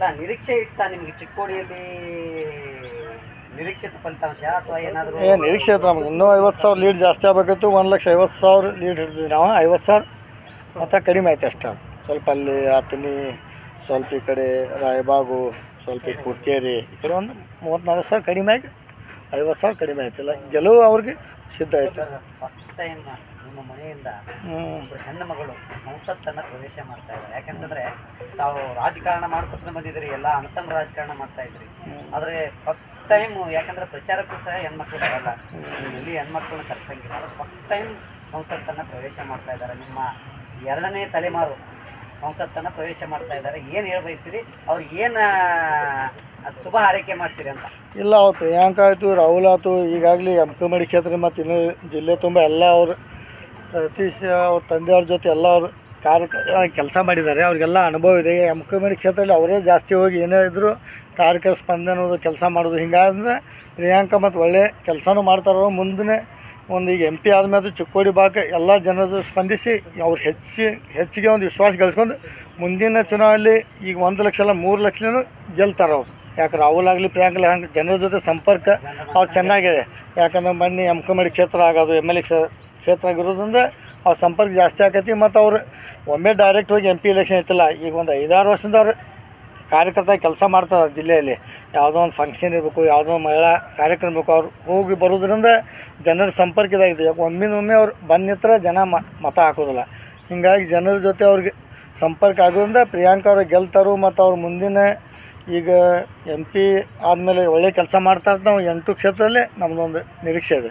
ಅಲ್ಲ ನಿರೀಕ್ಷೆ ಇಟ್ಟ ನಿಮಗೆ ಚಿಕ್ಕೋಡಿಯಲ್ಲಿ ನಿರೀಕ್ಷಿತ ಫಲಿತಾಂಶ ಅಥವಾ ಏನಾದರೂ ಏ ನಿರೀಕ್ಷೆ ಐತೆ ನಮ್ಗೆ ಇನ್ನೂ ಐವತ್ತು ಸಾವಿರ ಲೀಡ್ ಜಾಸ್ತಿ ಆಗಬೇಕಿತ್ತು ಒಂದು ಲಕ್ಷ ಐವತ್ತು ಸಾವಿರ ಲೀಡ್ ಹಿಡಿದ್ವಿ ನಾವು ಐವತ್ತು ಸಾವಿರ. ಮತ್ತು ಕಡಿಮೆ ಆಯ್ತು ಅಷ್ಟೇ. ಸ್ವಲ್ಪ ಅಲ್ಲಿ ಆತನಿ ಸ್ವಲ್ಪ ಈ ಕಡೆ ರಾಯಬಾಗು ಸ್ವಲ್ಪ ಈ ಕುರ್ಚೇರಿ ಈ ಕಡೆ ಒಂದು ಮೂವತ್ತು ಸಾವಿರ ಕಡಿಮೆ ಆಗಿ ಐವತ್ತು ಸಾವಿರ ಕಡಿಮೆ ಆಯ್ತಿಲ್ಲ ಗೆಲುವು ಅವ್ರಿಗೆ ಸಿದ್ಧ ಆಯ್ತು. ಟೈಮ್ ನಿಮ್ಮ ಮನೆಯಿಂದ ಒಬ್ಬರು ಹೆಣ್ಣು ಮಗಳು ಸಂಸತ್ತನ್ನ ಪ್ರವೇಶ ಮಾಡ್ತಾ ಇದ್ದಾರೆ. ಯಾಕಂತಂದ್ರೆ ತಾವು ರಾಜಕಾರಣ ಮಾಡ್ಕೊತ ಬಂದಿದ್ರಿ ಎಲ್ಲ ಅಣ್ಣತಮ್ಮ ರಾಜಕಾರಣ ಮಾಡ್ತಾ ಇದ್ರಿ ಆದ್ರೆ ಫಸ್ಟ್ ಟೈಮ್ ಯಾಕಂದ್ರೆ ಪ್ರಚಾರಕ್ಕೂ ಸಹ ಹೆಣ್ಮಕ್ಳು ಬರಲ್ಲ. ಇಲ್ಲಿ ಹೆಣ್ಮಕ್ಳನ್ನ ಕರ್ಸಂಗಿಲ್ಲ. ಫಸ್ಟ್ ಟೈಮ್ ಸಂಸತ್ತನ್ನ ಪ್ರವೇಶ ಮಾಡ್ತಾ ಇದ್ದಾರೆ. ನಿಮ್ಮ ಎರಡನೇ ತಲೆಮಾರು ಸಂಸತ್ತನ್ನ ಪ್ರವೇಶ ಮಾಡ್ತಾ ಇದ್ದಾರೆ. ಏನು ಹೇಳ್ಬಯಸ್ತೀರಿ ಅವ್ರಿಗೆ ಏನು ಶುಭ ಹಾರೈಕೆ ಮಾಡ್ತೀರಿ ಅಂತ? ಇಲ್ಲ, ಅವ್ರು ಪ್ರಿಯಾಂಕಾ ಆಯಿತು, ರಾಹುಲ್ ಆಯ್ತು, ಈಗಾಗಲೇ ಅಂಕಮಡಿ ಕ್ಷೇತ್ರ ಮತ್ತು ಇನ್ನು ಜಿಲ್ಲೆ ತುಂಬ ಎಲ್ಲ ಅವರು, ಸತೀಶ್ ಅವ್ರ ತಂದೆಯವ್ರ ಜೊತೆ ಎಲ್ಲ ಅವರು ಕಾರ್ಯ ಕೆಲಸ ಮಾಡಿದ್ದಾರೆ. ಅವ್ರಿಗೆಲ್ಲ ಅನುಭವ ಇದೆ. ಎಮ್ಕಮಡಿ ಕ್ಷೇತ್ರದಲ್ಲಿ ಅವರೇ ಜಾಸ್ತಿ ಹೋಗಿ ಏನೇ ಇದ್ದರೂ ಸ್ಪಂದನೆ ಅನ್ನೋದು ಕೆಲಸ ಮಾಡೋದು ಹಿಂಗಾದ್ರೆ ಪ್ರಿಯಾಂಕ ಮತ್ತು ಒಳ್ಳೆ ಕೆಲಸನೂ ಮಾಡ್ತಾರೋ ಮುಂದೆ ಒಂದು ಈಗ ಎಂ ಪಿ ಆದಮೇಲೆ ಚಿಕ್ಕೋಡಿ ಭಾಗ ಎಲ್ಲ ಜನರು ಸ್ಪಂದಿಸಿ ಅವ್ರು ಹೆಚ್ಚಿ, ಹೆಚ್ಚಿಗೆ ಒಂದು ವಿಶ್ವಾಸ ಗಳಿಸ್ಕೊಂಡು ಮುಂದಿನ ಚುನಾವಣೆಯಲ್ಲಿ ಈಗ ಒಂದು ಲಕ್ಷ ಅಲ್ಲ, ಮೂರು ಲಕ್ಷನೂ ಗೆಲ್ತಾರೆ ಅವ್ರು. ಯಾಕೆ ರಾಹುಲ್ ಆಗಲಿ ಪ್ರಿಯಾಂಕಲಿ ಹಂಗೆ ಜನರ ಜೊತೆ ಸಂಪರ್ಕ ಅವ್ರು ಚೆನ್ನಾಗಿದೆ. ಯಾಕಂದ್ರೆ ಮೊನ್ನೆ ಎಮ್ಕಮಡಿ ಕ್ಷೇತ್ರ ಆಗೋದು ಎಂ ಎಲ್ ಎ ಕ್ಷೇತ್ರ ಆಗಿರೋದ್ರಿಂದ ಅವ್ರ ಸಂಪರ್ಕ ಜಾಸ್ತಿ ಆಕೈತಿ. ಮತ್ತು ಅವರು ಒಮ್ಮೆ ಡೈರೆಕ್ಟ್ ಹೋಗಿ ಎಂ ಪಿ ಎಲೆಕ್ಷನ್ ಇತ್ತಲ್ಲ, ಈಗ ಒಂದು ಐದಾರು ವರ್ಷದಿಂದ ಅವ್ರು ಕಾರ್ಯಕರ್ತ ಕೆಲಸ ಮಾಡ್ತಾರೆ ಜಿಲ್ಲೆಯಲ್ಲಿ. ಯಾವುದೋ ಒಂದು ಫಂಕ್ಷನ್ ಇರಬೇಕು, ಯಾವುದೋ ಒಂದು ಮಹಿಳಾ ಕಾರ್ಯಕ್ರಮ ಇರಬೇಕು, ಅವ್ರು ಹೋಗಿ ಬರೋದ್ರಿಂದ ಜನರ ಸಂಪರ್ಕ ಇದಾಗಿದೆ. ಒಮ್ಮಿನೊಮ್ಮೆ ಅವ್ರು ಬಂದು ನಿಂತ್ರೆ ಜನ ಮತ ಹಾಕೋದಿಲ್ಲ ಹೀಗಾಗಿ ಜನರ ಜೊತೆ ಅವ್ರಿಗೆ ಸಂಪರ್ಕ ಆಗೋದ್ರಿಂದ ಪ್ರಿಯಾಂಕ ಅವರು ಗೆಲ್ತಾರೋ ಮತ್ತು ಅವ್ರ ಮುಂದಿನ ಈಗ ಎಂ ಪಿ ಆದಮೇಲೆ ಒಳ್ಳೆಯ ಕೆಲಸ ಮಾಡ್ತಾ ಅಂತ ನಾವು ಎಂಟು ಕ್ಷೇತ್ರದಲ್ಲಿ ನಮ್ಮದೊಂದು ನಿರೀಕ್ಷೆ ಇದೆ.